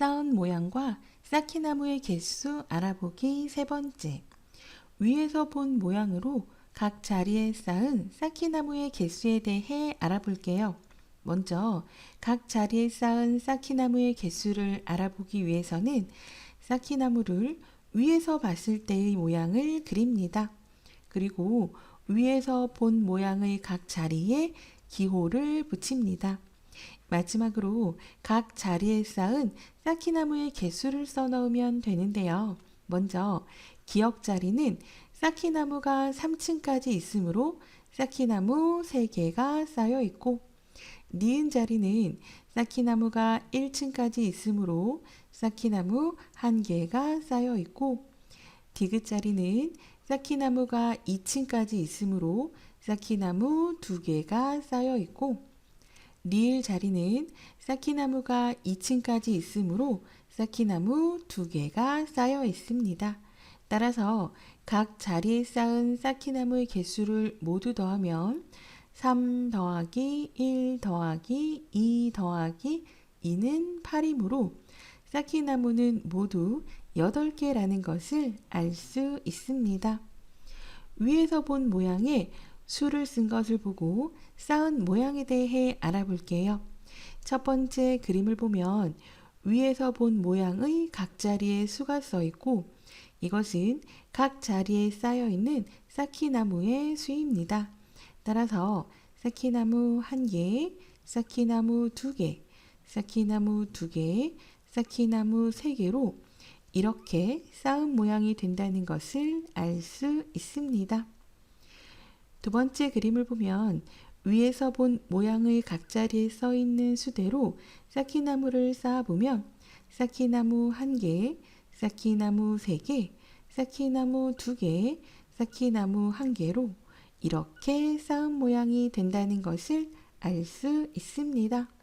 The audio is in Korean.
쌓은 모양과 쌓기나무의 개수 알아보기 세 번째. 위에서 본 모양으로 각 자리에 쌓은 쌓기나무의 개수에 대해 알아볼게요. 먼저 각 자리에 쌓은 쌓기나무의 개수를 알아보기 위해서는 쌓기나무를 위에서 봤을 때의 모양을 그립니다. 그리고 위에서 본 모양의 각 자리에 기호를 붙입니다. 마지막으로 각 자리에 쌓은 쌓기나무의 개수를 써넣으면 되는데요. 먼저 기억 자리는 쌓기나무가 3층까지 있으므로 쌓기나무 3개가 쌓여 있고 니은 자리는 쌓기나무가 1층까지 있으므로 쌓기나무 1개가 쌓여 있고 디귿 자리는 쌓기나무가 2층까지 있으므로 쌓기나무 2개가 쌓여 있고 리을 자리는 쌓기나무가 2층까지 있으므로 쌓기나무 2개가 쌓여 있습니다. 따라서 각 자리에 쌓은 쌓기나무의 개수를 모두 더하면 3 더하기 1 더하기 2 더하기 2는 8이므로 쌓기나무는 모두 8개라는 것을 알 수 있습니다. 위에서 본 모양에 수를 쓴 것을 보고 쌓은 모양에 대해 알아볼게요. 첫 번째 그림을 보면 위에서 본 모양의 각 자리에 수가 써 있고 이것은 각 자리에 쌓여 있는 쌓기나무의 수입니다. 따라서 쌓기나무 1개, 쌓기나무 2개, 쌓기나무 2개, 쌓기나무 3개로 이렇게 쌓은 모양이 된다는 것을 알 수 있습니다. 두 번째 그림을 보면 위에서 본 모양의 각 자리에 써 있는 수대로 쌓기나무를 쌓아보면 쌓기나무 1개, 쌓기나무 3개, 쌓기나무 2개, 쌓기나무 1개로 이렇게 쌓은 모양이 된다는 것을 알 수 있습니다.